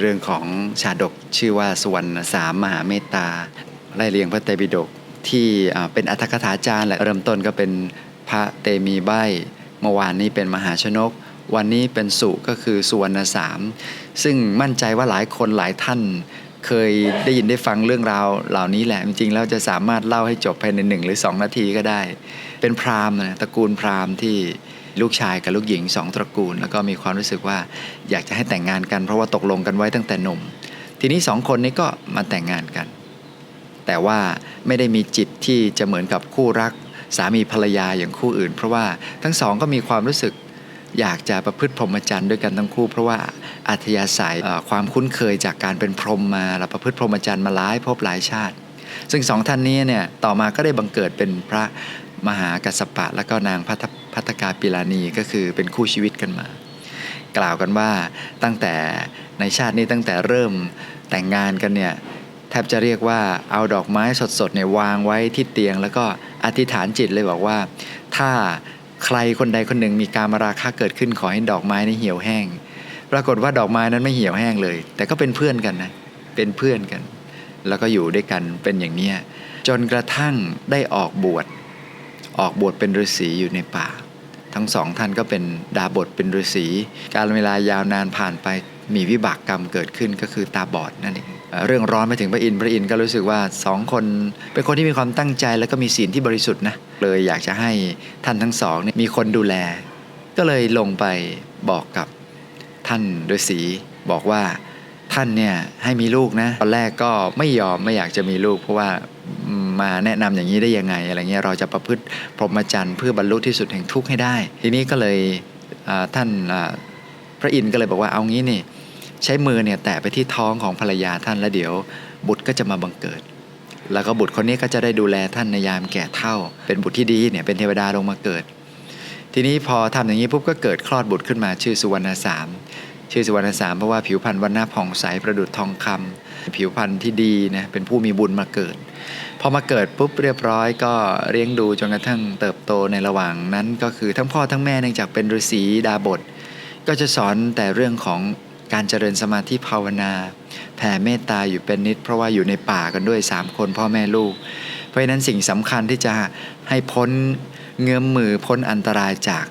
เรื่องของชาดกชื่อว่าสุวรรณสามมหาเมตตาไล่เรียงพระไตรปิฎกที่เป็นอัตถกถาจารย์แหละเริ่มต้นก็เป็นพระเตมีใบเมื่อวานนี้เป็นมหาชนก วันนี้เป็นสุก็คือสุวรรณสามซึ่งมั่นใจว่าหลายคนหลายท่าน เคยได้ยินได้ฟังเรื่องราวเหล่านี้แหละจริงๆแล้วจะสามารถเล่าให้จบภายในหนึ่งหรือสองนาทีก็ได้ เป็นพราหมณ์นะตระกูลพราหมณ์ที่ ลูกชายกับลูกหญิงสองตระกูล แล้วก็มีความรู้สึกว่าอยากจะให้แต่งงานกันเพราะว่าตกลงกันไว้ตั้งแต่หนุ่ม ทีนี้สองคนนี้ก็มาแต่งงานกัน แต่ว่าไม่ได้มีจิตที่จะเหมือนกับคู่รัก สามีภรรยาอย่างคู่อื่น เพราะว่าทั้งสองก็มีความรู้สึกอยากจะประพฤติพรหมจรรย์ด้วยกันทั้งคู่ เพราะว่าอัธยาศัยความคุ้นเคยจากการเป็นพรหมมาเราประพฤติพรหมจรรย์มาหลายภพหลายชาติ ซึ่งสองท่านนี้เนี่ยต่อมาก็ได้บังเกิดเป็นพระมหากัสสปะและก็นางพัท พัทกาปิลานีก็คือเป็นคู่ชีวิตกันมา กล่าวกันว่าตั้งแต่ในชาตินี้ตั้งแต่เริ่มแต่งงานกันเนี่ยแทบจะเรียกว่าเอาดอกไม้สดๆเนี่ยวางไว้ที่เตียง แล้วก็อธิษฐานจิตเลยบอกว่า ถ้าใครคนใดคนหนึ่งมีการมาราคะเกิดขึ้นขอให้ดอกไม้นี้เหี่ยวแห้ง ปรากฏว่าดอกไม้นั้นไม่เหี่ยวแห้งเลย แต่ก็เป็นเพื่อนกันนะเป็นเพื่อนกัน แล้วก็อยู่ด้วยกันเป็นอย่างเนี้ยจนกระทั่งได้ออกบวชออกบวชเป็นฤาษีอยู่ในป่า ทั้งสองท่านก็เป็นดาบทเป็นฤาษีการเวลายาวนานผ่านไปมีวิบากกรรมเกิดขึ้นก็คือตาบอดนั่นเองเรื่องร้อนไปถึงพระอินทร์พระอินทร์ก็รู้สึกว่าสองคน เป็นคนที่มีความตั้งใจแล้วก็มีศีลที่บริสุทธิ์นะเลยอยากจะให้ท่านทั้งสองเนี่ยมีคนดูแล ก็เลยลงไปบอกกับท่านฤาษีบอกว่าท่านเนี่ยให้มีลูกนะตอนแรกก็ไม่ยอมไม่อยากจะมีลูก เพราะว่า มาแนะนำอย่างนี้ได้ยังไงอะไรเงี้ยเราจะประพฤติพรหมจรรย์เพื่อบรรลุที่สุดแห่งทุกข์ให้ได้ ทีนี้ก็เลยท่านพระอินทร์ก็เลยบอกว่าเอางี้นี่ใช้มือเนี่ยแตะไปที่ท้องของภรรยาท่านแล้วเดี๋ยวบุตรก็จะมาบังเกิด แล้วก็บุตรคนนี้ก็จะได้ดูแลท่านในยามแก่เฒ่า เป็นบุตรที่ดีเนี่ยเป็นเทวดาลงมาเกิด ทีนี้พอทำอย่างนี้ปุ๊บก็เกิดคลอดบุตรขึ้นมาชื่อสุวรรณสามชื่อสุวรรณสามเพราะว่าผิวพรรณวันหน้าผ่องใสประดุจทองคำ ผิวพรรณที่ดีนะเป็นผู้มีบุญมาเกิดพอมาเกิดปุ๊บเรียบร้อยก็เลี้ยงดูจนกระทั่งเติบโตในระหว่างนั้น ก็คือทั้งพ่อทั้งแม่เนื่องจากเป็นฤาษีดาบท ก็จะสอนแต่เรื่องของการเจริญสมาธิภาวนา แผ่เมตตาอยู่เป็นนิด เพราะว่าอยู่ในป่ากันด้วย 3 คนพ่อแม่ลูก เพราะฉะนั้นสิ่งสำคัญที่จะให้พ้นเงื้อมมือพ้นอันตรายจาก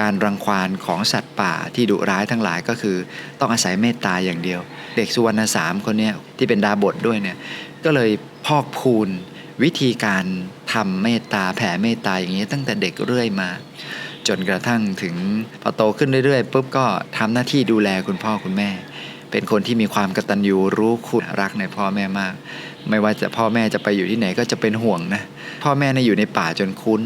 การรังควานของสัตว์ป่าที่ดุร้ายทั้งหลายก็คือ ต้องอาศัยเมตตาอย่างเดียว เด็กสุวรรณสามคนนี้ที่เป็นดาบทด้วยเนี่ยก็เลยพอกพูนวิธีการทำเมตตาแผ่เมตตาอย่างนี้ตั้งแต่เด็กเรื่อยมา จนกระทั่งถึงพอโตขึ้นเรื่อยๆปุ๊บก็ทำหน้าที่ดูแลคุณพ่อคุณแม่ เป็นคนที่มีความกตัญญูรู้คุณรักในพ่อแม่มาก ไม่ว่าจะพ่อแม่จะไปอยู่ที่ไหนก็จะเป็นห่วงนะพ่อแม่เนี่ยอยู่ในป่าจนคุ้น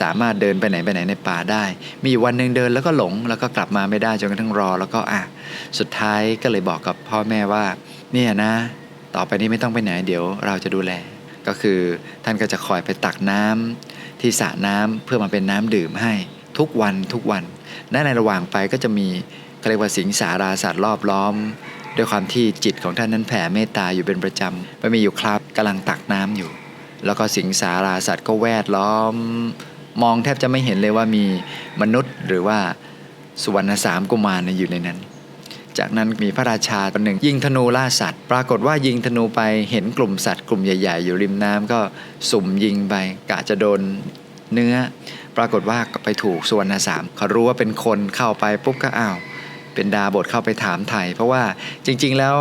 สามารถเดินไปไหนไปไหนในป่าได้ มีวันหนึ่งเดินแล้วก็หลง แล้วก็กลับมาไม่ได้จนกระทั่งรอ แล้วก็อะสุดท้ายก็เลยบอกกับพ่อแม่ว่า เนี่ยนะ ต่อไปนี้ไม่ต้องไปไหนเดี๋ยวเราจะดูแล ก็คือท่านก็จะคอยไปตักน้ำที่สระน้ำเพื่อมาเป็นน้ำดื่มให้ทุกวันทุกวันและในระหว่างไปก็จะมีเรียกว่าสิงสาราสัตว์รอบล้อม ด้วยความที่จิตของท่านนั้นแผ่เมตตาอยู่เป็นประจำไปมีอยู่คราวกำลังตักน้ำอยู่ แล้วก็สิงสาราสัตว์ก็แวดล้อม มองแทบจะไม่เห็นเลยว่ามีมนุษย์หรือว่าสุวรรณสามกุมารอยู่ในนั้น จากนั้นมีพระราชาคนหนึ่งยิงธนูล่าสัตว์ ปรากฏว่ายิงธนูไปเห็นกลุ่มสัตว์กลุ่มใหญ่ ๆ อยู่ริมน้ำก็สุ่มยิงไปกะจะโดนเนื้อ ปรากฏว่าไปถูกสุวรรณสามเขารู้ว่าเป็นคนเข้าไปปุ๊บก็อ้าวเป็นดาบทเข้าไปถามไทย เพราะว่าจริงๆ แล้ว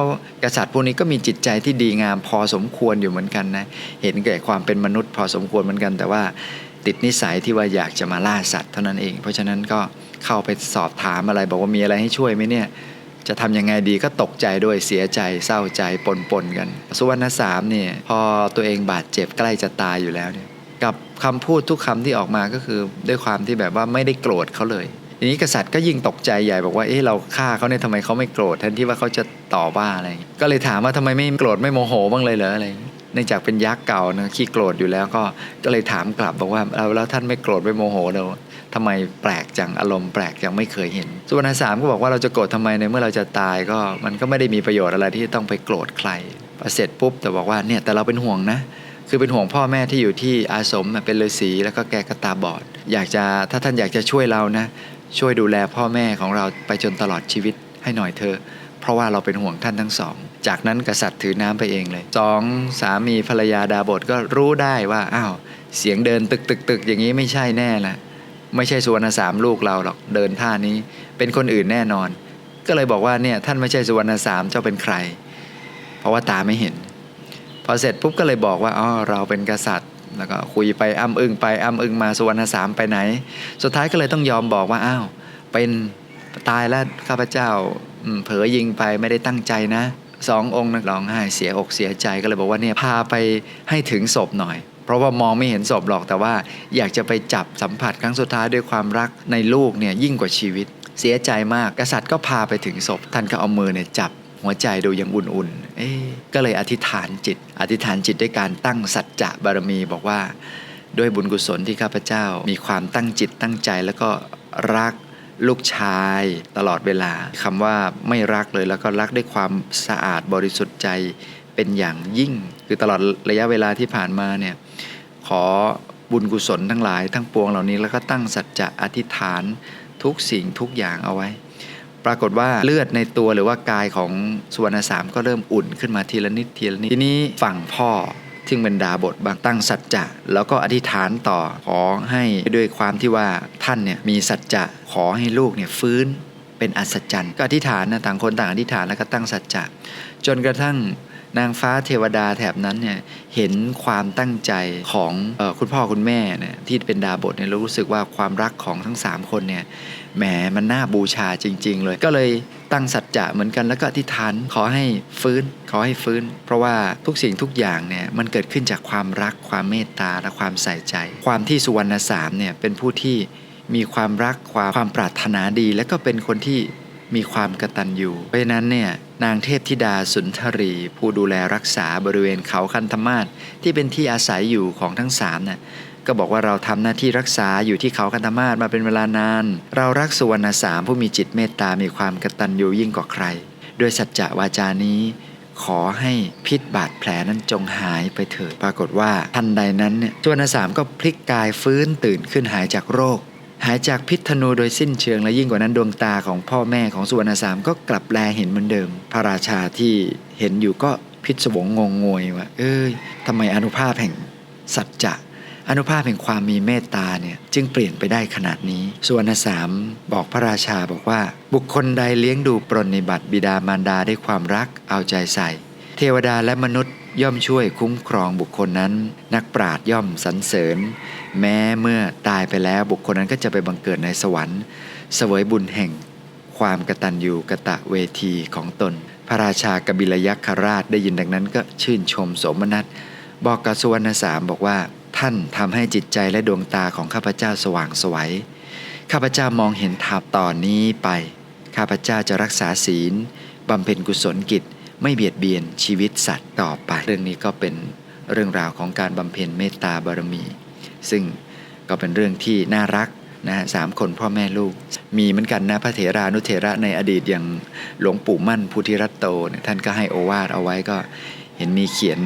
กษัตริย์พวกนี้ก็มีจิตใจที่ดีงามพอสมควรอยู่เหมือนกันนะ เห็นแก่ความเป็นมนุษย์พอสมควรเหมือนกัน แต่ว่า ติดนิสัยที่ว่าอยากจะมาล่าสัตว์เท่านั้นเอง เพราะฉะนั้นก็เข้าไปสอบถามอะไร บอกว่ามีอะไรให้ช่วยไหมเนี่ยจะทำยังไงดีก็ตกใจด้วยเสียใจเศร้าใจปนปนๆกัน สุวรรณสามเนี่ยพอตัวเองบาดเจ็บใกล้จะตายอยู่แล้วเนี่ยกับคำพูดทุกคำที่ออกมาก็คือด้วยความที่แบบว่าไม่ได้โกรธเขาเลยทีนี้กษัตริย์ก็ยิ่งตกใจใหญ่บอกว่าเอ๊ะเราฆ่าเขาเนี่ยทำไมเขาไม่โกรธแทนที่ว่าเขาจะต่อว่าอะไรก็เลยถามว่าทำไมไม่โกรธไม่โมโหบ้างเลยเหรออะไร เนื่องจากเป็นยักษ์เก่านะขี้โกรธอยู่แล้วก็ก็เลยถามกลับบอกว่าแล้วท่านไม่โกรธไม่โมโหเลยทำไมแปลกจังอารมณ์แปลกจังไม่เคยเห็น สุวรรณสามก็บอกว่าเราจะโกรธทำไมในเมื่อเราจะตายก็มันก็ไม่ได้มีประโยชน์อะไรที่ต้องไปโกรธใครพอเสร็จปุ๊บแต่บอกว่าเนี่ยแต่เราเป็นห่วงนะคือเป็นห่วงพ่อแม่ที่อยู่ที่อาสมเป็นฤาษีแล้วก็แกก็ตาบอด อยากจะถ้าท่านอยากจะช่วยเรานะช่วยดูแลพ่อแม่ของเราไปจนตลอดชีวิตให้หน่อยเถอเพราะว่าเราเป็นห่วงท่านทั้งสอง จากนั้นกษัตริย์ถือน้ำไปเองเลยสองสามีภรรยาดาบทก็รู้ได้ว่าอ้าวเสียงเดินตึกตึกตึกอย่างนี้ไม่ใช่แน่ละไม่ใช่สุวรรณสามลูกเราหรอกเดินท่านี้ เป็นคนอื่นแน่นอน ก็เลยบอกว่าเนี่ยท่านไม่ใช่สุวรรณสามเจ้าเป็นใคร เพราะว่าตาไม่เห็น พอเสร็จปุ๊บก็เลยบอกว่าอ๋อเราเป็นกษัตริย์ แล้วก็คุยไปอ้ำอึงไปอ้ำอึงมาสุวรรณสามไปไหน สุดท้ายก็เลยต้องยอมบอกว่าอ้าวเป็นตายแล้วข้าพเจ้าเผลอยิงไปไม่ได้ตั้งใจนะ สององค์นักร้องไห้เสียอกเสียใจก็เลยบอกว่าเนี่ยพาไปให้ถึงศพหน่อย เพราะว่ามองไม่เห็นศพหรอกแต่ว่าอยากจะไปจับสัมผัสครั้งสุดท้ายด้วยความรักในลูกเนี่ยยิ่งกว่าชีวิต เสียใจมากกษัตริย์ก็พาไปถึงศพ ท่านก็เอามือเนี่ยจับหัวใจดูยังอุ่นๆเอ๊ก็เลยอธิษฐานจิต อธิษฐานจิตด้วยการตั้งสัจจะบารมีบอกว่า ด้วยบุญกุศลที่ข้าพเจ้า มีความตั้งจิตตั้งใจแล้วก็รัก ลูกชายตลอดเวลาคำว่าไม่รักเลยแล้วก็รักด้วยความสะอาดบริสุทธิ์ใจเป็นอย่างยิ่ง คือตลอดระยะเวลาที่ผ่านมาเนี่ยขอบุญกุศลทั้งหลายทั้งปวงเหล่านี้แล้วก็ตั้งสัจจะอธิษฐานทุกสิ่งทุกอย่างเอาไว้ ปรากฏว่าเลือดในตัวหรือว่ากายของสุวรรณสามก็เริ่มอุ่นขึ้นมาทีละนิดทีละนิดทีนี้ฝั่งพ่อ ซึ่งเป็นดาบทบางตั้งสัจจะแล้วก็อธิษฐานต่อขอให้ด้วยความที่ว่าท่านเนี่ยมีสัจจะขอให้ลูกเนี่ยฟื้นเป็นอัศจรรย์ก็อธิษฐานนะต่างคนต่างอธิษฐานแล้วก็ตั้งสัจจะจนกระทั่ง นางฟ้าเทวดาแถบนั้นเนี่ยเห็นความตั้งใจของออคุณพ่อคุณแม่เนี่ยที่เป็นดาบทเนี่ยรู้สึกว่าความรักของทั้งสามคนเนี่ยแหมมันน่าบูชาจริง ๆ เลย ก็เลยตั้งสัจจะเหมือนกันแล้วก็อธิษฐานขอให้ฟื้นขอให้ฟื้น เพราะว่าทุกสิ่งทุกอย่างเนี่ยมันเกิดขึ้นจากความรักความเมตตาและความใส่ใจ ความที่สุวรรณสามเนี่ยเป็นผู้ที่มีความรักความความปรารถนาดี และก็เป็นคนที่ มีความกระตัญญูเพราะฉะนั้นเนี่ยนางเทพธิดาสุนทรี ผู้ดูแลรักษาบริเวณเขาคันธมาศที่เป็นที่อาศัยอยู่ของทั้งสามน่ะก็บอกว่าเราทำหน้าที่รักษาอยู่ที่เขาคันธมาศมาเป็นเวลานาน เรารักสุวรรณสามผู้มีจิตเมตตามีความกระตัญญูยิ่งกว่าใคร ด้วยสัจจะวาจานี้ ขอให้พิษบาดแผลนั้นจงหายไปเถิดปรากฏว่าทันใดนั้นเนี่ยสุวรรณสามก็พลิกกายฟื้นตื่นขึ้นหายจากโรค หายจากพิษธนูโดยสิ้นเชิงและยิ่งกว่านั้นดวงตาของพ่อแม่ของสุวรรณสามก็กลับแลเห็นเหมือนเดิม พระราชาที่เห็นอยู่ก็พิศวงงงงวยว่า เอ้ยทำไมอนุภาพแห่งสัจจะอนุภาพแห่งความมีเมตตาเนี่ยจึงเปลี่ยนไปได้ขนาดนี้ส่วนสามบอกพระราชาบอกว่า บุคคลใดเลี้ยงดูปรนนิบัติบิดามารดาด้วยความรักเอาใจใส่ เทวดาและมนุษย์ ย่อมช่วยคุ้มครองบุคคลนั้น นักปราชญ์ย่อมสรรเสริญ แม้เมื่อตายไปแล้วบุคคลนั้นก็จะไปบังเกิดในสวรรค์ เสวยบุญแห่ง ความกตัญญูกะตะเวทีของตน พระราชากบิลยักษราชได้ยินดังนั้นก็ชื่นชมสมนัตบอกกับสุวรรณสามบอกว่า ท่านทำให้จิตใจและดวงตาของข้าพเจ้าสว่างไสวัยข้าพเจ้ามองเห็นทางต่อนนี้ไป ข้าพเจ้าจะรักษาศีลบำเพ็ญกุศลกิจ ไม่เบียดเบียนชีวิตสัตว์ต่อไป เรื่องนี้ก็เป็นเรื่องราวของการบำเพ็ญเมตตาบารมี ซึ่งก็เป็นเรื่องที่น่ารักนะฮะสามคนพ่อแม่ลูก มีเหมือนกันนะพระเถรานุเถระในอดีตอย่างหลวงปู่มั่นพุทธิรัตโตเนี่ยท่านก็ให้โอวาทเอาไว้ก็เห็นมีเขียน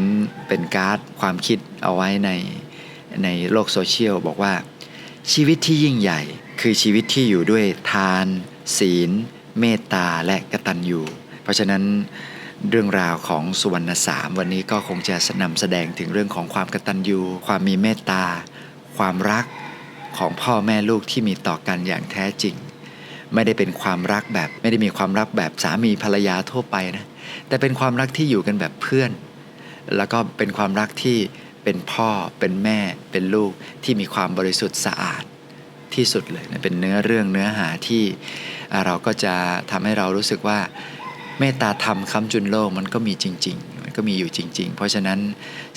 เป็นการ์ดความคิดเอาไว้ในในโลกโซเชียลบอกว่า ชีวิตที่ยิ่งใหญ่คือชีวิตที่อยู่ด้วยทาน ศีล เมตตาและกตัญญูเพราะฉะนั้น เรื่องราวของสุวรรณสามวันนี้ก็คงจะนำแสดงถึงเรื่องของความกตัญญูความมีเมตตา ความรักของพ่อแม่ลูกที่มีต่อกันอย่างแท้จริง ไม่ได้เป็นความรักแบบ ไม่ได้มีความรักแบบสามีภรรยาทั่วไปนะแต่เป็นความรักที่อยู่กันแบบเพื่อน แล้วก็เป็นความรักที่เป็นพ่อเป็นแม่เป็นลูกที่มีความบริสุทธิ์สะอาดที่สุดเลยนะเป็นเนื้อเรื่องเนื้อหาที่เราก็จะทำให้เรารู้สึกว่า เมตตาธรรมคำจุนโลกมันก็มีจริง ๆ มันก็มีอยู่จริง ๆ เพราะฉะนั้น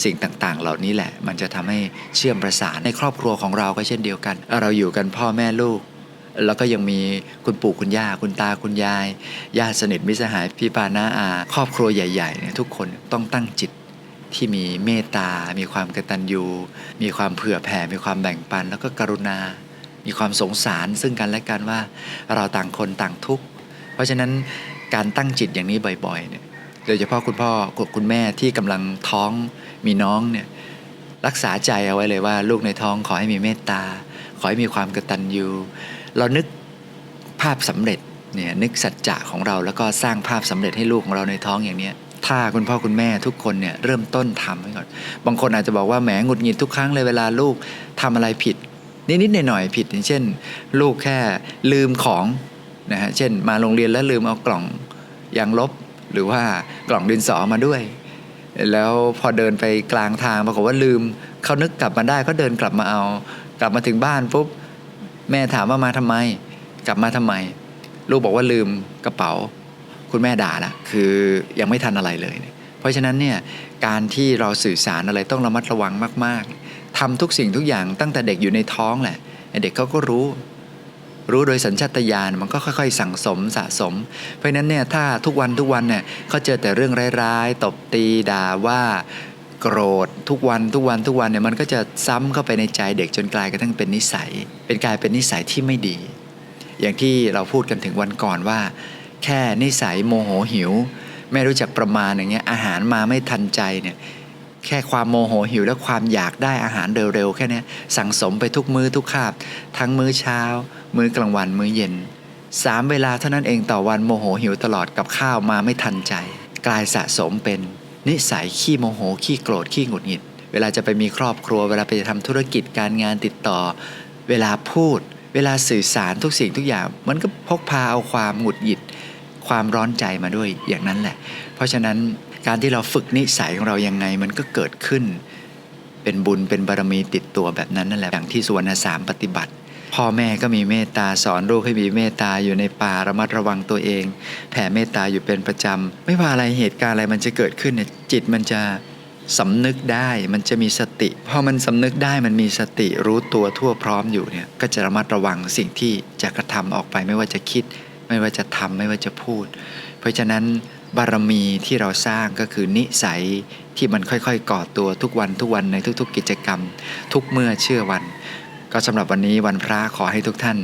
สิ่งต่างๆ เหล่านี้แหละ มันจะทำให้เชื่อมประสานในครอบครัวของเราก็เช่นเดียวกัน เราอยู่กันพ่อแม่ลูก แล้วก็ยังมีคุณปู่คุณย่าคุณตาคุณยายญาติสนิทมิตรสหายพี่ปาน้าอา ครอบครัวใหญ่ๆเนี่ยทุกคนต้องตั้งจิตที่มีเมตตา มีความกตัญญู มีความเผื่อแผ่ มีความแบ่งปัน แล้วก็กรุณา มีความสงสารซึ่งกันและกันว่าเราต่างคนต่างทุกข์ เพราะฉะนั้น การตั้งจิตอย่างนี้บ่อยๆเนี่ยโดยเฉพาะคุณพ่อคุณแม่ที่กำลังท้องมีน้องเนี่ยรักษาใจเอาไว้เลยว่า ลูกในท้องขอให้มีเมตตา ขอให้มีความกตัญญูเรานึกภาพสำเร็จเนี่ยนึกสัจจะของเราแล้วก็สร้างภาพสำเร็จให้ลูกของเราในท้องอย่างเนี้ยถ้าคุณพ่อคุณแม่ทุกคนเนี่ยเริ่มต้นทำไว้ก่อน บางคนอาจจะบอกว่าแหมหงุดหงิดทุกครั้งเลยเวลาลูกทำอะไรผิด นิดๆหน่อยๆผิดอย่างเช่น ลูกแค่ลืมของ นะฮะเช่นมาโรงเรียนแล้วลืมเอากล่องยางลบ หรือว่ากล่องดินสอมาด้วย แล้วพอเดินไปกลางทางปรากฏว่าลืมเขานึกกลับมาได้เขาเดินกลับมาเอา กลับมาถึงบ้านปุ๊บแม่ถามว่ามาทำไม กลับมาทำไม ลูกบอกว่าลืมกระเป๋า คุณแม่ด่าละคือยังไม่ทันอะไรเลยเนี่ยเพราะฉะนั้นเนี่ยการที่เราสื่อสารอะไรต้องระมัดระวังมาก ๆทำทุกสิ่งทุกอย่างตั้งแต่เด็กอยู่ในท้องแหละเด็กเขาก็รู้ รู้โดยสัญชาตญาณมันก็ค่อยๆ สั่งสมสะสม เพราะนั้นเนี่ยถ้าทุกวันทุกวันเนี่ยเขาเจอแต่เรื่องร้ายๆ ตบตีด่าว่าโกรธทุกวันทุกวันทุกวันเนี่ยมันก็จะซ้ำเข้าไปในใจเด็กจนกลายกระทั่งเป็นนิสัย เป็นกลายเป็นนิสัยที่ไม่ดี อย่างที่เราพูดกันถึงวันก่อนว่า แค่นิสัยโมโหหิว ไม่รู้จักประมาณอย่างเงี้ยอาหารมาไม่ทันใจเนี่ย แค่ความโมโหหิวและความอยากได้อาหารเร็วๆ แค่นี้สั่งสมไปทุกมื้อทุกคาบ ทั้งมื้อเช้า มื้อกลางวันมื้อเย็นสามเวลาเท่านั้นเองต่อวันโมโหหิวตลอดกับข้าวมาไม่ทันใจ กลายสะสมเป็น นิสัยขี้โมโหขี้โกรธขี้หงุดหงิด เวลาจะไปมีครอบครัว เวลาไปทำธุรกิจการงานติดต่อ เวลาพูด เวลาสื่อสารทุกสิ่งทุกอย่าง มันก็พกพาเอาความหงุดหงิด ความร้อนใจมาด้วยอย่างนั้นแหละ เพราะฉะนั้น การที่เราฝึกนิสัยของเรายังไงมันก็เกิดขึ้น เป็นบุญเป็นบารมีติดตัวแบบนั้นนั่นแหละอย่างที่สุวรรณสามปฏิบัติ พ่อแม่ก็มีเมตตาสอนลูกให้มีเมตตาอยู่ในป่าระมัดระวังตัวเอง แผ่เมตตาอยู่เป็นประจำ ไม่ว่าอะไรเหตุการณ์อะไรมันจะเกิดขึ้นเนี่ยจิตมันจะสำนึกได้มันจะมีสติพอมันสำนึกได้มันมีสติรู้ตัวทั่วพร้อมอยู่เนี่ยก็จะระมัดระวังสิ่งที่จะกระทำออกไปไม่ว่าจะคิด ไม่ว่าจะทำไม่ว่าจะพูด เพราะฉะนั้น บารมีที่เราสร้างก็คือนิสัยที่มันค่อยๆก่อตัวทุกวันทุกวันในทุก ๆ กิจกรรม ทุกเมื่อเชื่อวัน ก็สำหรับวันนี้วันพระขอให้ทุกท่าน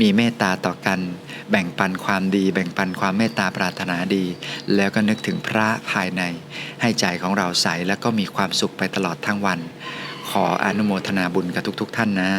มีเมตตาต่อกัน แบ่งปันความดี แบ่งปันความเมตตาปรารถนาดี แล้วก็นึกถึงพระภายใน ให้ใจของเราใสแล้วก็มีความสุขไปตลอดทั้งวัน ขออนุโมทนาบุญกับทุก ๆ ท่านนะ